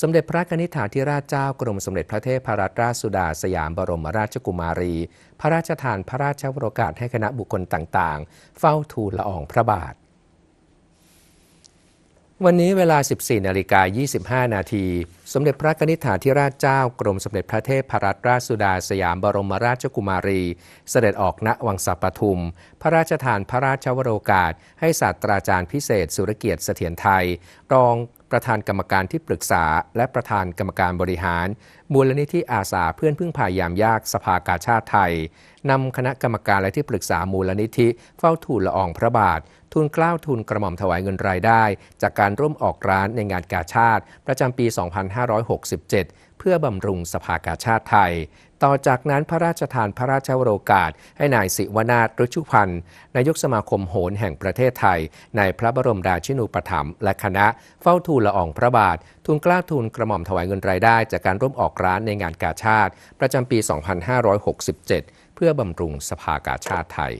สมเด็จพระนิษฐาธิราชเจ้ากรมสมเด็จพระเทพรัตนราชสุดาสยามบรมราชกุมารี พระราชทานพระราชวโรกาสให้คณะบุคคลต่างๆ เฝ้าทูลละอองพระบาท วันนี้เวลา 14นาฬิกา25 นาที สมเด็จพระนิษฐาธิราชเจ้ากรมสมเด็จพระเทพรัตนราชสุดาสยามบรมราชกุมารี เสด็จออกณวังสัปทุม พระราชทานพระราชวโรกาส ให้ศาสตราจารย์พิเศษสุรเกียรติเสถียรไทย รอง ประธานกรรมการที่ปรึกษา และประธานกรรมการบริหาร มูลนิธิอาสาเพื่อนพึ่งพายามยากสภากาชาติไทยนำคณะกรรมการและที่ปรึกษามูลนิธิเฝ้าทูลละอองพระบาท ทุนกล้าวทุนกระหม่อมถวายเงินรายได้ จากการร่วมออกร้านในงานกาชาติ ประจำปี 2567 เพื่อบำรุงสภากาชาติไทย ต่อจากนั้นพระราชทานพระราชวโรกาส ให้นายสิวนาถรุชุพันธ์นายกสมาคมโหรแห่งประเทศไทย ในพระบรมราชินูปถัมภ์และคณะเฝ้าทูลละอองพระบาท ทุนกล้าทุนกระหม่อมถวายเงินรายได้ จากการร่วมออกร้านในงานกาชาติ ประจำปี 2567 เพื่อบำรุงสภากาชาติไทย